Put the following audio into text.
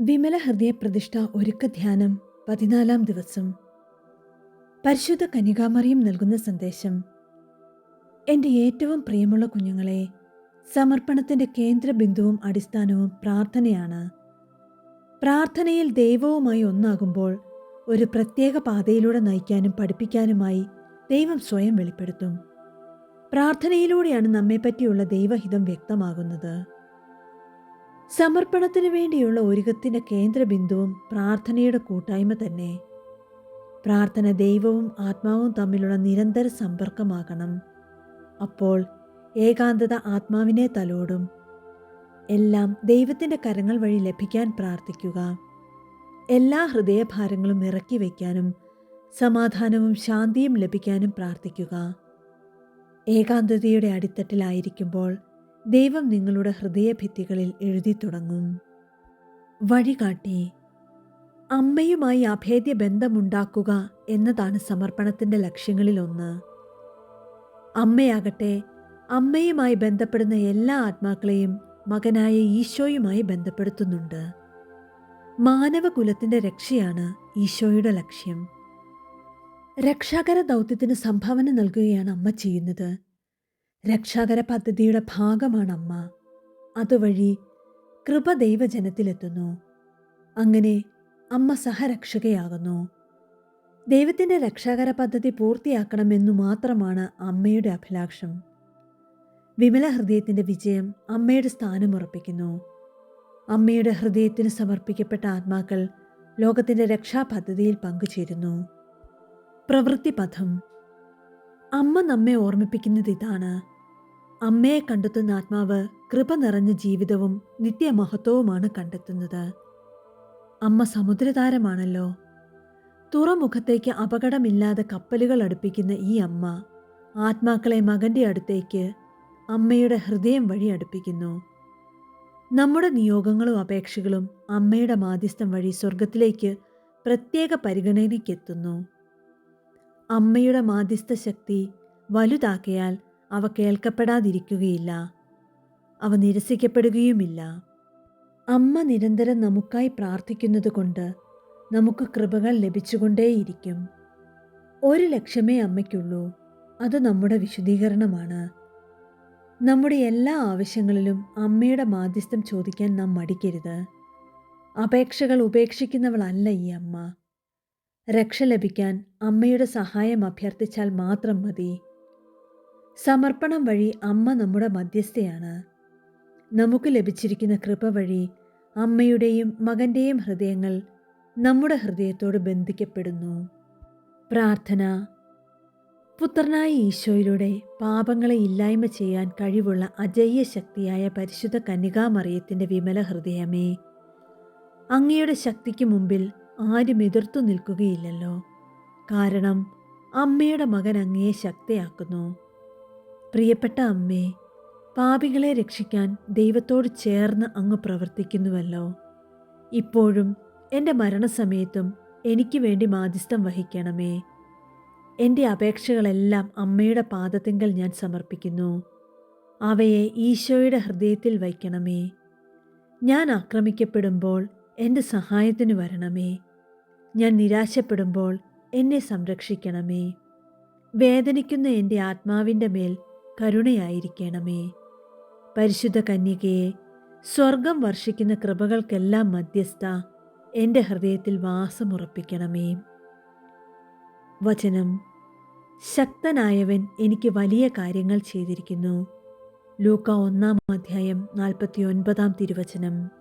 വിമല ഹൃദയ പ്രതിഷ്ഠ ഒരുക്ക ധ്യാനം പതിനാലാം ദിവസം. പരിശുദ്ധ കന്യകാമറിയം നൽകുന്ന സന്ദേശം. എന്റെ ഏറ്റവും പ്രിയമുള്ള കുഞ്ഞുങ്ങളെ സമർപ്പണത്തിന്റെ കേന്ദ്ര ബിന്ദുവും അടിസ്ഥാനവും പ്രാർത്ഥനയാണ്. പ്രാർത്ഥനയിൽ ദൈവവുമായി ഒന്നാകുമ്പോൾ ഒരു പ്രത്യേക പാതയിലൂടെ നയിക്കാനും പഠിപ്പിക്കാനുമായി ദൈവം സ്വയം വെളിപ്പെടുത്തും. പ്രാർത്ഥനയിലൂടെയാണ് നമ്മെപ്പറ്റിയുള്ള ദൈവഹിതം വ്യക്തമാകുന്നത്. സമർപ്പണത്തിനു വേണ്ടിയുള്ള ഒരുക്കത്തിന്റെ കേന്ദ്രബിന്ദുവും പ്രാർത്ഥനയുടെ കൂട്ടായ്മ തന്നെ. പ്രാർത്ഥന ദൈവവും ആത്മാവും തമ്മിലുള്ള നിരന്തര സമ്പർക്കമാകണം. അപ്പോൾ ഏകാന്തത ആത്മാവിനെ തലോടും. എല്ലാം ദൈവത്തിന്റെ കരങ്ങൾ വഴി ലഭിക്കാൻ പ്രാർത്ഥിക്കുക. എല്ലാ ഹൃദയഭാരങ്ങളും ഇറക്കി വയ്ക്കാനും സമാധാനവും ശാന്തിയും ലഭിക്കാനും പ്രാർത്ഥിക്കുക. ഏകാന്തതയുടെ അടിത്തട്ടിലായിരിക്കുമ്പോൾ ദൈവം നിങ്ങളുടെ ഹൃദയഭിത്തികളിൽ എഴുതി തുടങ്ങും വഴികാട്ടി അമ്മയുമായി അഭേദ്യ ബന്ധമുണ്ടാക്കുക എന്നതാണ് സമർപ്പണത്തിന്റെ ലക്ഷ്യങ്ങളിലൊന്ന്. അമ്മയാകട്ടെ അമ്മയുമായി ബന്ധപ്പെടുന്ന എല്ലാ ആത്മാക്കളെയും മകനായ ഈശോയുമായി ബന്ധപ്പെടുത്തുന്നുണ്ട്. മാനവകുലത്തിന്റെ രക്ഷയാണ് ഈശോയുടെ ലക്ഷ്യം. രക്ഷാകര ദൗത്യത്തിന് സംഭാവന നൽകുകയാണ് അമ്മ ചെയ്യുന്നത്. രക്ഷാകര പദ്ധതിയുടെ ഭാഗമാണ് അമ്മ അതുവഴി കൃപ ദൈവജനത്തിലെത്തുന്നു. അങ്ങനെ അമ്മ സഹരക്ഷകയാകുന്നു. ദൈവത്തിന്റെ രക്ഷാകര പദ്ധതി പൂർത്തിയാക്കണമെന്നു മാത്രമാണ് അമ്മയുടെ അഭിലാഷം. വിമല ഹൃദയത്തിന്റെ വിജയം അമ്മയുടെ സ്ഥാനം ഉറപ്പിക്കുന്നു. അമ്മയുടെ ഹൃദയത്തിന് സമർപ്പിക്കപ്പെട്ട ആത്മാക്കൾ ലോകത്തിന്റെ രക്ഷാപദ്ധതിയിൽ പങ്കുചേരുന്നു. പ്രവൃത്തി പഥം അമ്മ നമ്മെ ഓർമ്മിപ്പിക്കുന്നത് ഇതാണ്. അമ്മയെ കണ്ടെത്തുന്ന ആത്മാവ് കൃപ നിറഞ്ഞ ജീവിതവും നിത്യമഹത്വവുമാണ് കണ്ടെത്തുന്നത്. അമ്മ സമുദ്രതാരമാണല്ലോ. തുറമുഖത്തേക്ക് അപകടമില്ലാതെ കപ്പലുകൾ അടുപ്പിക്കുന്ന ഈ അമ്മ ആത്മാക്കളെ മകന്റെ അടുത്തേക്ക് അമ്മയുടെ ഹൃദയം വഴി അടുപ്പിക്കുന്നു. നമ്മുടെ നിയോഗങ്ങളും അപേക്ഷകളും അമ്മയുടെ മാധ്യസ്ഥം വഴി സ്വർഗത്തിലേക്ക് പ്രത്യേക പരിഗണനയ്ക്കെത്തുന്നു. അമ്മയുടെ മാധ്യസ്ഥ ശക്തി വലുതാക്കിയാൽ അവ കേൾക്കപ്പെടാതിരിക്കുകയില്ല. അവ നിരസിക്കപ്പെടുകയുമില്ല. അമ്മ നിരന്തരം നമുക്കായി പ്രാർത്ഥിക്കുന്നത് കൊണ്ട് നമുക്ക് കൃപകൾ ലഭിച്ചുകൊണ്ടേയിരിക്കും. ഒരു ലക്ഷ്യമേ അമ്മയ്ക്കുള്ളൂ. അത് നമ്മുടെ വിശുദ്ധീകരണമാണ് നമ്മുടെ എല്ലാ ആവശ്യങ്ങളിലും അമ്മയുടെ മാധ്യസ്ഥം ചോദിക്കാൻ നാം മടിക്കരുത്. അപേക്ഷകൾ ഉപേക്ഷിക്കുന്നവളല്ല ഈ അമ്മ. രക്ഷ ലഭിക്കാൻ അമ്മയുടെ സഹായം അഭ്യർത്ഥിച്ചാൽ മാത്രം മതി. സമർപ്പണം വഴി അമ്മ നമ്മുടെ മധ്യസ്ഥയാണ്. നമുക്ക് ലഭിച്ചിരിക്കുന്ന കൃപ വഴി അമ്മയുടെയും മകന്റെയും ഹൃദയങ്ങൾ നമ്മുടെ ഹൃദയത്തോട് ബന്ധിക്കപ്പെടുന്നു. പ്രാർത്ഥന. പുത്രനായ ഈശോയിലൂടെ പാപങ്ങളെ ഇല്ലായ്മ ചെയ്യാൻ കഴിവുള്ള അജയ്യ ശക്തിയായ പരിശുദ്ധ കന്യകാമറിയത്തിന്റെ വിമല ഹൃദയമേ അങ്ങയുടെ ശക്തിക്ക് മുമ്പിൽ ആരും എതിർത്തു നിൽക്കുകയില്ലല്ലോ. കാരണം അമ്മയുടെ മകൻ അങ്ങയെ ശക്തയാക്കുന്നു. പ്രിയപ്പെട്ട അമ്മേ പാപികളെ രക്ഷിക്കാൻ ദൈവത്തോട് ചേർന്ന് അങ്ങ് പ്രവർത്തിക്കുന്നുവല്ലോ. ഇപ്പോഴും എന്റെ മരണസമയത്തും എനിക്ക് വേണ്ടി മാധ്യസ്ഥം വഹിക്കണമേ. എന്റെ അപേക്ഷകളെല്ലാം അമ്മയുടെ പാദത്തിങ്കൽ ഞാൻ സമർപ്പിക്കുന്നു. അവയെ ഈശോയുടെ ഹൃദയത്തിൽ വയ്ക്കണമേ. ഞാൻ ആക്രമിക്കപ്പെടുമ്പോൾ എന്റെ സഹായത്തിന് വരണമേ. ഞാൻ നിരാശപ്പെടുമ്പോൾ എന്നെ സംരക്ഷിക്കണമേ. വേദനിക്കുന്ന എന്റെ ആത്മാവിന്റെ മേൽ കരുണയായിരിക്കണമേ. പരിശുദ്ധ കന്യകയെ സ്വർഗം വർഷിക്കുന്ന കൃപകൾക്കെല്ലാം മധ്യസ്ഥ എന്റെ ഹൃദയത്തിൽ വാസമുറപ്പിക്കണമേ വചനം. ശക്തനായവൻ എനിക്ക് വലിയ കാര്യങ്ങൾ ചെയ്തിരിക്കുന്നു. ലൂക്ക ഒന്നാം അധ്യായം നാൽപ്പത്തി ഒൻപതാം തിരുവചനം.